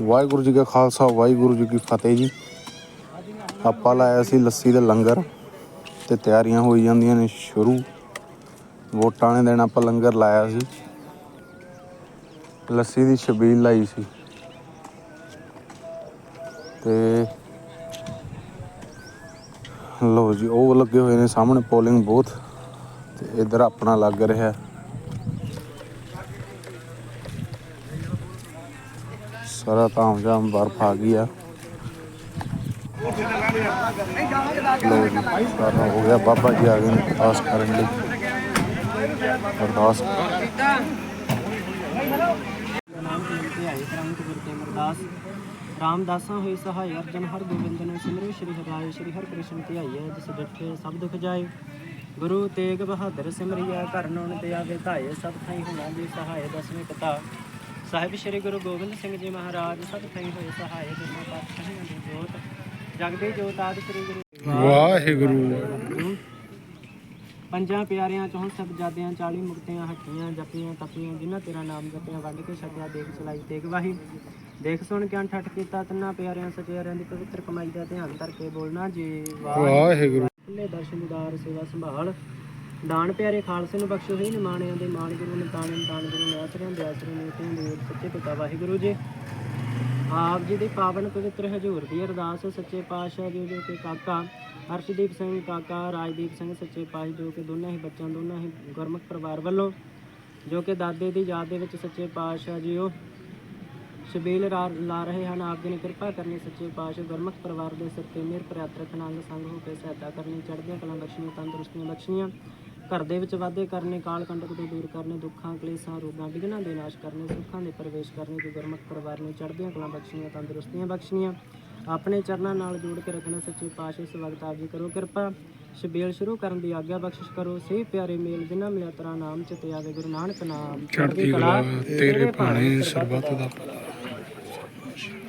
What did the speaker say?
ਵਾਹਿਗੁਰੂ ਜੀ ਕਾ ਖਾਲਸਾ, ਵਾਹਿਗੁਰੂ ਜੀ ਕੀ ਫਤਿਹ ਜੀ। ਆਪਾਂ ਲਾਇਆ ਸੀ ਲੱਸੀ ਦੇ ਲੰਗਰ ਤੇ ਤਿਆਰੀਆਂ ਹੋਈ ਜਾਂਦੀਆਂ ਨੇ ਸ਼ੁਰੂ। ਵੋਟਾਂ ਨੇ ਦਿਨ ਆਪਾਂ ਲੰਗਰ ਲਾਇਆ ਸੀ। ਲੱਸੀ ਦੀ ਛਬੀਲ ਲਾਈ ਸੀ। ਤੇ ਲੋ ਜੀ, ਉਹ ਲੱਗੇ ਹੋਏ ਨੇ ਸਾਹਮਣੇ ਪੋਲਿੰਗ ਬੂਥ ਤੇ ਇਧਰ ਆਪਣਾ ਲੱਗ ਰਿਹਾ। ਸਾਰਾ ਗਿਆ ਬਾਬਾ ਜੀ ਆ ਗਏ ਨੇ ਅਰਦਾਸ ਕਰਨ ਲਈ ਅਰਦਾਸ ਨਾਮ ਤੇ ਆਏ ਕ੍ਰਾਂਤ ਗੁਰ ਕੇ ਅਮਰਦਾਸ ਰਾਮਦਾਸਾਂ ਹੋਈ ਸਹਾਇ ਅਰਜਨ ਹਰ ਗੋਬਿੰਦ ਨੇ ਸਿਮਰਿ ਸ਼੍ਰੀ ਹਰਿ ਸ਼੍ਰੀ ਹਰਿ ਕ੍ਰਿਸ਼ਨ ਧਿਆਈਐ ਜਿਸ ਡਿਠੇ ਸਭ ਦੁਖ ਜਾਏ ਗੁਰੂ ਤੇਗ ਬਹਾਦਰ ਸਿਮਰਿਆ ਘਰ ਨੋਨ ਤੇ ਆਵੇ ਧਾਏ ਸਭ ਥਾਈ ਹੋਣਾ ਜੀ ਸਹਾਇ ਦਸਵੇਂ ਪਿਤਾ ਸਾਹਿਬ ਸ਼੍ਰੀ ਗੁਰੂ ਗੋਬਿੰਦ ਸਿੰਘ ਜੀ ਮਹਾਰਾਜ ਸਭ ਥਾਈ ਹੋਏ ਸਹਾਇ ਦਸਵੇਂ ਪਾਤਸ਼ਾਹਾਂ ਦੀ ਜੋਤ ਜਗਦੇ ਜੋਤ ਆਦਿ ਸ੍ਰੀ ਗੁਰੂ ਵਾਹਿਗੁਰੂ। ਪੰਜਾਂ ਪਿਆਰਿਆਂ ਚੋਂ ਸਬਜਾਦਿਆਂ 40 ਮੁਕਤਿਆਂ ਹੱਟੀਆਂ ਜਪੀਆਂ ਤਪੀਆਂ ਜਿਨ੍ਹਾਂ ਤੇਰਾ ਨਾਮ ਜਪਿਆ ਵੰਡ ਕੇ ਛੱਡਿਆ ਦੇਖ ਚਲਾਈ ਤੇ ਗਵਾਹੀ ਦੇਖ ਸੁਣ ਕੇ ਠੱਠ ਕੀਤਾ ਤਿੰਨਾਂ ਪਿਆਰਿਆਂ ਸਚਿਆਰਿਆਂ ਦੀ ਪਵਿੱਤਰ ਕਮਾਈ ਦਾ ਧਿਆਨ ਕਰਕੇ ਬੋਲਣਾ ਜੀ। ਵਾਹਿਗੁਰੂ। ਖੁੱਲੇ ਦਰਸ਼ਨ ਸੇਵਾ ਸੰਭਾਲ ਦਾਨ ਪਿਆਰੇ ਖਾਲਸੇ ਨੂੰ ਬਖਸ਼ੋ, ਹੀ ਨਿਮਾਣਿਆਂ ਦੇ ਮਾਣ ਗੁਰੂ ਨੇ ਤਾਣੇ ਦਾਨ ਗੁਰੂ ਨੇ ਆਸਰਿਆਂ ਦੇ ਆਸਰੇ ਨੇ ਤੇ ਦੇ ਸੱਚੇ ਪਿਤਾ ਵਾਹਿਗੁਰੂ ਜੀ। ਆਪ ਜੀ ਦੀ ਪਾਵਨ ਪਵਿੱਤਰ ਹਜ਼ੂਰ ਦੀ ਅਰਦਾਸ, ਸੱਚੇ ਪਾਤਸ਼ਾਹ ਜੀ ਜੋ ਕਿ ਕਾਕਾ ਹਰਸ਼ਦੀਪ ਸਿੰਘ ਕਾਕਾ, ਰਾਜਦੀਪ ਸਿੰਘ ਸੱਚੇ ਪਾਤਸ਼ਾਹ ਜੋ ਕਿ ਦੋਨਾਂ ਹੀ ਬੱਚਿਆਂ, ਦੋਨਾਂ ਹੀ ਗੁਰਮੁਖ ਪਰਿਵਾਰ ਵੱਲੋਂ ਜੋ ਕਿ ਦਾਦੇ ਦੀ ਯਾਦ ਦੇ ਵਿੱਚ ਸੱਚੇ ਪਾਤਸ਼ਾਹ ਜੀ ਉਹ ਸ਼ਬੀਲ ਰਾ- ਲਾ ਰਹੇ ਹਨ। ਆਪ ਜੀ ਨੇ ਕਿਰਪਾ ਕਰਨੀ ਸੱਚੇ ਪਾਤਸ਼ਾਹ ਗੁਰਮੁਖ ਪਰਿਵਾਰ ਦੇ ਸਿਰ ਤੇ ਮਿਹਰ ਪ੍ਰਿਆਤ ਰੱਖਣਾ ਅੰਗ ਸੰਗ ਹੋ ਕੇ ਸਹਾਇਤਾ ਕਰਨੀ, ਚੜ੍ਹਦੀਆਂ ਕਲਾਂ ਬਖਸ਼ੀਆਂ ਤੰਦਰੁਸਤੀਆਂ ਬਖਸ਼ੀਆਂ ਘਰ ਦੇ ਵਿੱਚ ਵਾਧੇ ਕਰਨੇ ਕਾਲ ਕੰਟਕ ਤੋਂ ਦੂਰ ਕਰਨੇ ਦੁੱਖਾਂ ਕਲੇਸ਼ਾਂ ਰੋਗਾਂ ਵਿਘਨਾਂ ਦੇ ਨਾਸ਼ ਕਰਨੇ ਸੁੱਖਾਂ ਦੇ ਪ੍ਰਵੇਸ਼ ਕਰਨੇ ਗੁਰਮੁਖ ਪਰਿਵਾਰ ਨੂੰ ਚੜ੍ਹਦੀਆਂ ਕਲਾਂ ਬਖਸ਼ੀਆਂ ਤੰਦਰੁਸਤੀਆਂ ਬਖਸ਼ੀਆਂ ਆਪਣੇ ਚਰਨਾਂ ਨਾਲ ਜੋੜ ਕੇ ਰੱਖਣਾ ਸੱਚੇ ਪਾਤਸ਼ਾਹ ਇਸ ਵਕਤ ਆਪ ਜੀ ਕਰੋ ਕਿਰਪਾ। ਸ਼ਬੀਲ ਸ਼ੁਰੂ ਕਰਨ ਦੀ ਆਗਿਆ ਬਖਸ਼ਿਸ਼ ਕਰੋ। ਸਹੀ ਪਿਆਰੇ ਮੇਲ ਜਿਨ੍ਹਾਂ ਮਿਲਿਆ ਤੇਰਾ ਨਾਮ ਚਿਤ ਆਵੇ ਗੁਰੂ ਨਾਨਕ ਨਾਮ। ਚੜ੍ਹਦੀ ਕਲਾ ਤੇਰੇ ਭਾਣੇ ਸਰਬੱਤ ਦਾ